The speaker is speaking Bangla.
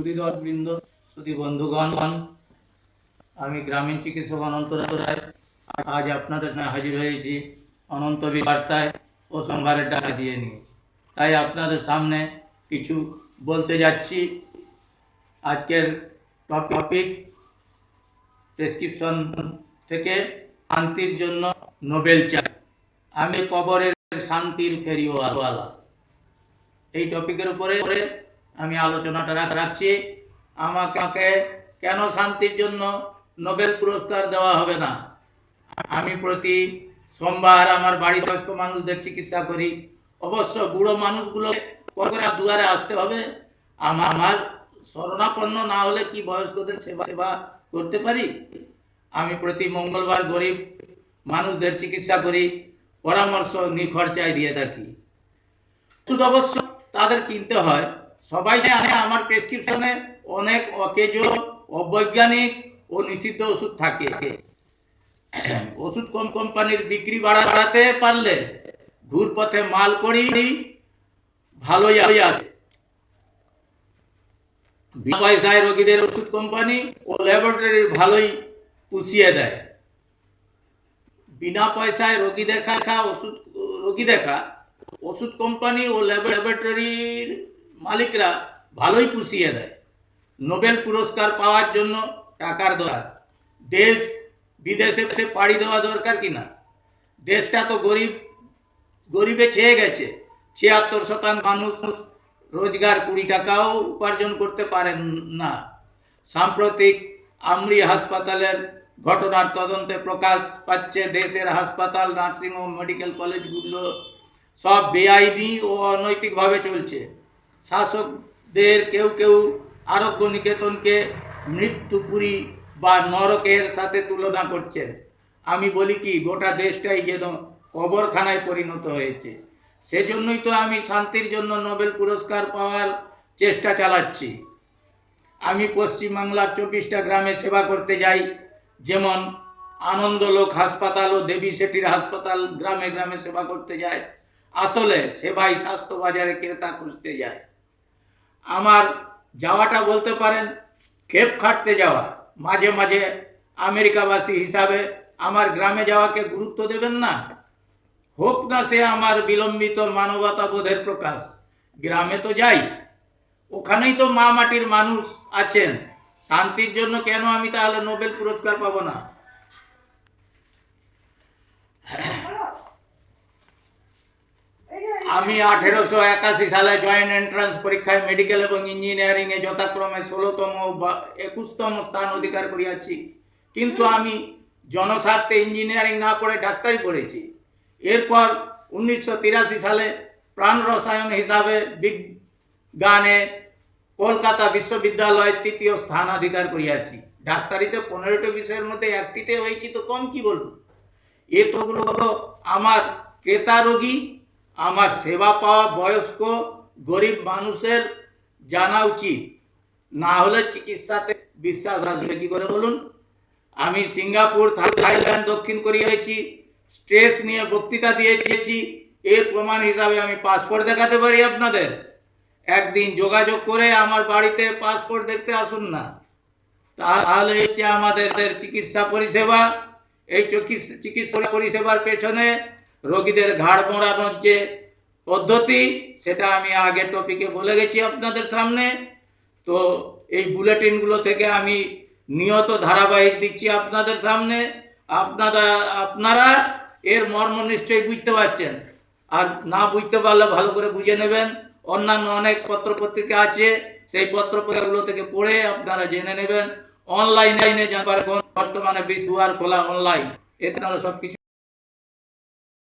বৃন্দ শুধু বন্ধুগণ, আমি গ্রামীণ চিকিৎসক অনন্ত রায়। আজ আপনাদের সামনে হাজির হয়েছি অনন্ত বার্তায় ও সংবারের ডাকা দিয়ে নিয়ে। তাই আপনাদের সামনে কিছু বলতে যাচ্ছি। আজকের টপিক প্রেসক্রিপশন থেকে শান্তির জন্য নোবেল চাই। আমি কবরের শান্তির ফেরিওয়ালা। এই টপিকের উপরে আমি আলোচনাটা রাখ- রাখছি। আমাকে কেন শান্তির জন্য নোবেল পুরস্কার দেওয়া হবে না? আমি প্রতি সোমবার আমার বাড়ির বয়স্ক মানুষদের চিকিৎসা করি। অবশ্য বুড়ো মানুষগুলো করে দুয়ারে আসতে হবে? আমার আমার শরণাপন্ন না হলে কি বয়স্কদের সেবা সেবা করতে পারি? আমি প্রতি মঙ্গলবার গরিব মানুষদের চিকিৎসা করি। পরামর্শ নিখরচায় দিয়ে থাকি। ওষুধ অবশ্য তাদের কিনতে হয়। সবাই জানে আমার প্রেসক্রিপশনে অনেক অকেজ, অবৈজ্ঞানিক ও নিষিদ্ধ ওষুধ থাকে। ওষুধ কোন কোম্পানির বিক্রি বাড়া- বাড়াতে পারলে ঘুর পথে মাল করি, ভালোই আসে পয়সায় রোগীদের ওষুধ কোম্পানি ও ল্যাবরেটরি ভালোই পুষিয়ে দেয়। বিনা পয়সায় রোগী দেখা ওষুধ রোগী দেখা, ওষুধ কোম্পানি ও ল্যাবরেটরির মালিকরা ভালোই পুষিয়ে দেয়। নোবেল পুরস্কার পাওয়ার জন্য টাকার দরকার। দেশ বিদেশে সে পাড়ি দেওয়া দরকার কি না? দেশটা তো গরিব, গরিবে ছেয়ে গেছে। ছিয়াত্তর শতাংশ মানুষ রোজগার কুড়ি টাকাও উপার্জন করতে পারেন না। সাম্প্রতিক আমরি হাসপাতালের ঘটনার তদন্তে প্রকাশ পাচ্ছে, দেশের হাসপাতাল, নার্সিংহোম, মেডিকেল কলেজগুলো সব বেআইনি ও অনৈতিকভাবে চলছে। শাসকদের কেউ কেউ আরোগ্য নিকেতনকে মৃত্যুপুরী বা নরকের সাথে তুলনা করছেন। আমি বলি কি, গোটা দেশটাই যেন কবরখানায় পরিণত হয়েছে। সেজন্যই তো আমি শান্তির জন্য নোবেল পুরস্কার পাওয়ার চেষ্টা চালাচ্ছি। আমি পশ্চিমবাংলার চব্বিশটা গ্রামে সেবা করতে যাই, যেমন আনন্দলোক হাসপাতাল ও দেবী শেঠির হাসপাতাল গ্রামে গ্রামে সেবা করতে যায়। আসলে সেবাই স্বাস্থ্য বাজারে ক্রেতা খুঁজতে যায়। আমার যাওয়াটা বলতে পারেন খেপ খাটতে যাওয়া। মাঝে মাঝে আমেরিকাবাসী হিসাবে আমার গ্রামে যাওয়াকে গুরুত্ব দেবেন না। হোক না সে আমার বিলম্বিত মানবতা বোধের প্রকাশ। গ্রামে তো যাই। ওখানেই তো মা মাটির মানুষ আছেন। শান্তির জন্য কেন আমি তাহলে নোবেল পুরস্কার পাবো না? আমি আঠেরোশো একাশি সালে জয়েন্ট এন্ট্রান্স পরীক্ষায় মেডিকেল এবং ইঞ্জিনিয়ারিংয়ে যথাক্রমে ষোলোতম বা একুশতম স্থান অধিকার করিয়াছি। কিন্তু আমি জনস্বার্থে ইঞ্জিনিয়ারিং না পড়ে ডাক্তারি পড়েছি এরপর উনিশশো তিরাশি সালে প্রাণ রসায়ন হিসাবে বিজ্ঞানে কলকাতা বিশ্ববিদ্যালয়ের তৃতীয় স্থান অধিকার করিয়াছি। ডাক্তারিতে পনেরোটি বিষয়ের মধ্যে একটিতে হয়েছি, তো কম কি বলব? এ তোগুলো হলো আমার ক্রেতা রোগী আমার সেবা পাওয়া বয়স্ক, গরিব মানুষের জানা উচিত। না হলে চিকিৎসাতে বিশ্বাস আসবে কি করে বলুন? আমি সিঙ্গাপুর থাই- থাইল্যান্ড, দক্ষিণ কোরিয়া স্ট্রেস নিয়ে বক্তৃতা দিয়েছি। এর প্রমাণ হিসাবে আমি পাসপোর্ট দেখাতে পারি আপনাদের। একদিন যোগাযোগ করে আমার বাড়িতে পাসপোর্ট দেখতে আসুন না। তাহলে হচ্ছে আমাদের চিকিৎসা পরিষেবা। এই চিকিৎসা পরিষেবার পেছনে রোগীদের ঘাড় মোড়ানোর যে পদ্ধতি, সেটা আমি আগের টপিকে বলে গেছি আপনাদের সামনে। তো এই বুলেটিনগুলো থেকে আমি নিয়ত ধারাবাহিক দিচ্ছি আপনাদের সামনে। আপনারা আপনারা এর মর্ম নিশ্চয়ই বুঝতে পারছেন। আর না বুঝতে পারলে ভালো করে বুঝে নেবেন। অন্যান্য অনেক পত্র পত্রিকা আছে, সেই পত্র পত্রিকাগুলো থেকে পড়ে আপনারা জেনে নেবেন। অনলাইনে জানবার এখন বর্তমানে বিশ্ব খোলা অনলাইন। এতে সব কিছু